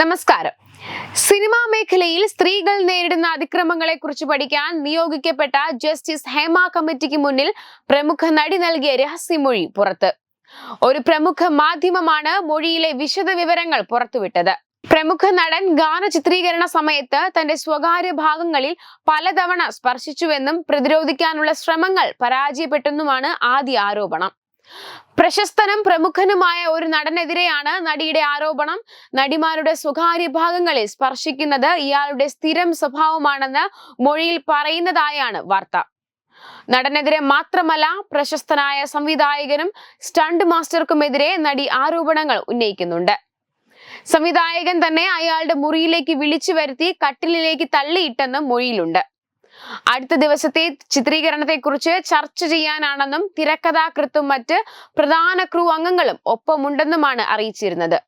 നമസ്കാരം സിനിമാ മേഖലയിൽ സ്ത്രീകൾ നേരിടുന്ന അതിക്രമങ്ങളെ കുറിച്ച് പഠിക്കാൻ നിയോഗിക്കപ്പെട്ട ജസ്റ്റിസ് ഹേമ കമ്മിറ്റിക്ക് മുന്നിൽ പ്രമുഖ നടി നൽകിയ രഹസ്യമൊഴി പുറത്ത് ഒരു പ്രമുഖ മാധ്യമമാണ് മൊഴിയിലെ വിശദ വിവരങ്ങൾ പുറത്തുവിട്ടത് പ്രമുഖ നടൻ ഗാന ചിത്രീകരണ സമയത്ത് തന്റെ സ്വകാര്യ ഭാഗങ്ങളിൽ പലതവണ സ്പർശിച്ചുവെന്നും പ്രതിരോധിക്കാനുള്ള ശ്രമങ്ങൾ പരാജയപ്പെട്ടെന്നുമാണ് ആദ്യ ആരോപണം പ്രശസ്തനും പ്രമുഖനുമായ ഒരു നടനെതിരെയാണ് നടിയുടെ ആരോപണം നടിമാരുടെ സ്വകാര്യ ഭാഗങ്ങളെ സ്പർശിക്കുന്നത് ഇയാളുടെ സ്ഥിരം സ്വഭാവമാണെന്ന് മൊഴിയിൽ പറയുന്നതായാണ് വാർത്ത നടനെതിരെ മാത്രമല്ല പ്രശസ്തനായ സംവിധായകനും സ്റ്റണ്ട് മാസ്റ്റർക്കുമെതിരെ നടി ആരോപണങ്ങൾ ഉന്നയിക്കുന്നുണ്ട് സംവിധായകൻ തന്നെ അയാളുടെ മുറിയിലേക്ക് വിളിച്ചു വരുത്തി കട്ടിലിലേക്ക് തള്ളിയിട്ടെന്ന് മൊഴിയിലുണ്ട് അടുത്ത ദിവസത്തെ ചിത്രീകരണത്തെക്കുറിച്ച് ചർച്ച ചെയ്യാനാണെന്നും തിരക്കഥാകൃത്തും മറ്റ് പ്രധാന ക്രൂ അംഗങ്ങളും ഒപ്പമുണ്ടെന്നുമാണ് അറിയിച്ചിരുന്നത്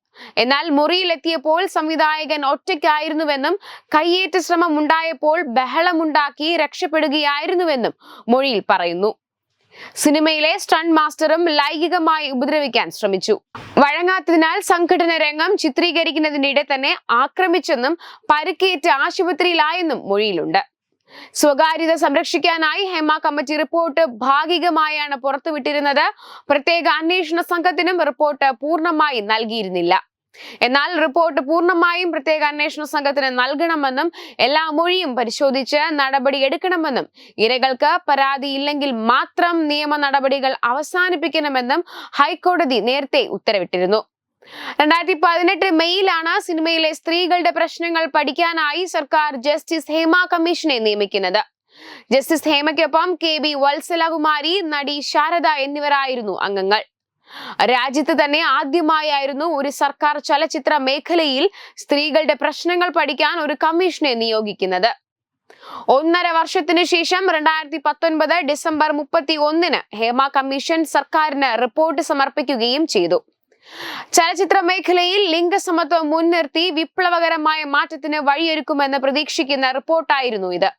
എന്നാൽ മുറിയിലെത്തിയപ്പോൾ സംവിധായകൻ ഒറ്റയ്ക്കായിരുന്നുവെന്നും കയ്യേറ്റ ശ്രമം ഉണ്ടായപ്പോൾ ബഹളമുണ്ടാക്കി രക്ഷപ്പെടുകയായിരുന്നുവെന്നും മൊഴിയിൽ പറയുന്നു സിനിമയിലെ സ്റ്റണ്ട് മാസ്റ്ററും ലൈംഗികമായി ഉപദ്രവിക്കാൻ ശ്രമിച്ചു വഴങ്ങാത്തതിനാൽ സംഘടന രംഗം ചിത്രീകരിക്കുന്നതിനിടെ തന്നെ ആക്രമിച്ചെന്നും പരിക്കേറ്റ് ആശുപത്രിയിലായെന്നും മൊഴിയിലുണ്ട് സ്വകാര്യത സംരക്ഷിക്കാനായി ഹെമ കമ്മിറ്റി റിപ്പോർട്ട് ഭാഗികമായാണ് പുറത്തുവിട്ടിരുന്നത് പ്രത്യേക അന്വേഷണ സംഘത്തിനും റിപ്പോർട്ട് പൂർണ്ണമായി നൽകിയിരുന്നില്ല എന്നാൽ റിപ്പോർട്ട് പൂർണ്ണമായും പ്രത്യേക അന്വേഷണ സംഘത്തിന് നൽകണമെന്നും എല്ലാ മൊഴിയും പരിശോധിച്ച് നടപടി എടുക്കണമെന്നും ഇരകൾക്ക് പരാതി ഇല്ലെങ്കിൽ മാത്രം നിയമ നടപടികൾ അവസാനിപ്പിക്കണമെന്നും ഹൈക്കോടതി നേരത്തെ ഉത്തരവിട്ടിരുന്നു രണ്ടായിരത്തി പതിനെട്ട് മെയ്യിലാണ് സിനിമയിലെ സ്ത്രീകളുടെ പ്രശ്നങ്ങൾ പഠിക്കാനായി സർക്കാർ ജസ്റ്റിസ് ഹേമ കമ്മീഷനെ നിയമിക്കുന്നത് ജസ്റ്റിസ് ഹേമയ്ക്കൊപ്പം കെ ബി വത്സലകുമാരി നടി ശാരദ എന്നിവരായിരുന്നു അംഗങ്ങൾ രാജ്യത്ത് തന്നെ ആദ്യമായായിരുന്നു ഒരു സർക്കാർ ചലച്ചിത്ര മേഖലയിൽ സ്ത്രീകളുടെ പ്രശ്നങ്ങൾ പഠിക്കാൻ ഒരു കമ്മീഷനെ നിയോഗിക്കുന്നത് ഒന്നര വർഷത്തിന് ശേഷം രണ്ടായിരത്തി പത്തൊൻപത് ഡിസംബർ മുപ്പത്തി ഒന്നിന് ഹേമ കമ്മീഷൻ സർക്കാരിന് റിപ്പോർട്ട് സമർപ്പിക്കുകയും ചെയ്തു ചലച്ചിത്ര മേഖലയിൽ ലിംഗസമത്വം മുൻനിർത്തി വിപ്ലവകരമായ മാറ്റത്തിന് വഴിയൊരുക്കുമെന്ന് പ്രതീക്ഷിക്കുന്ന റിപ്പോർട്ടായിരുന്നു ഇത്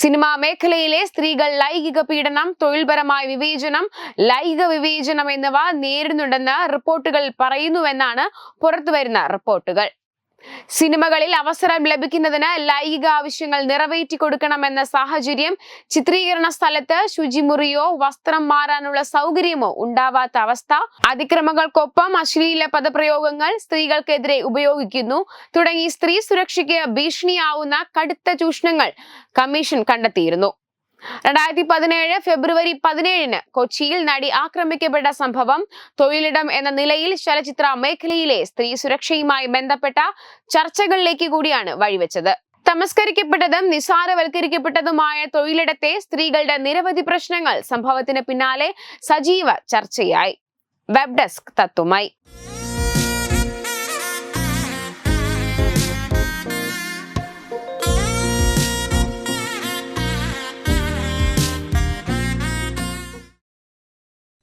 സിനിമാ മേഖലയിലെ സ്ത്രീകൾ ലൈംഗിക പീഡനം തൊഴിൽപരമായ വിവേചനം ലൈംഗിക വിവേചനം എന്നിവ നേരിടുന്നുണ്ടെന്ന് റിപ്പോർട്ടുകൾ പറയുന്നുവെന്നാണ് പുറത്തുവരുന്ന റിപ്പോർട്ടുകൾ സിനിമകളിൽ അവസരം ലഭിക്കുന്നതിന് ലൈംഗിക ആവശ്യങ്ങൾ നിറവേറ്റി കൊടുക്കണമെന്ന സാഹചര്യം ചിത്രീകരണ സ്ഥലത്ത് ശുചിമുറിയോ വസ്ത്രം മാറാനുള്ള സൗകര്യമോ ഉണ്ടാവാത്ത അവസ്ഥ അതിക്രമങ്ങൾക്കൊപ്പം അശ്ലീല പദപ്രയോഗങ്ങൾ സ്ത്രീകൾക്കെതിരെ ഉപയോഗിക്കുന്നു തുടങ്ങി സ്ത്രീ സുരക്ഷയ്ക്ക് ഭീഷണിയാവുന്ന കടുത്ത ചൂഷണങ്ങൾ കമ്മീഷൻ കണ്ടെത്തിയിരുന്നു രണ്ടായിരത്തി പതിനേഴ് ഫെബ്രുവരി പതിനേഴിന് കൊച്ചിയിൽ നടി ആക്രമിക്കപ്പെട്ട സംഭവം തൊഴിലിടം എന്ന നിലയിൽ ചലച്ചിത്ര മേഖലയിലെ സ്ത്രീ സുരക്ഷയുമായി ബന്ധപ്പെട്ട ചർച്ചകളിലേക്ക് കൂടിയാണ് വഴിവെച്ചത് തമസ്കരിക്കപ്പെട്ടതും നിസാരവൽക്കരിക്കപ്പെട്ടതുമായ തൊഴിലിടത്തെ സ്ത്രീകളുടെ നിരവധി പ്രശ്നങ്ങൾ സംഭവത്തിന് പിന്നാലെ സജീവ ചർച്ചയായി വെബ് ഡെസ്ക് തത്തുമായി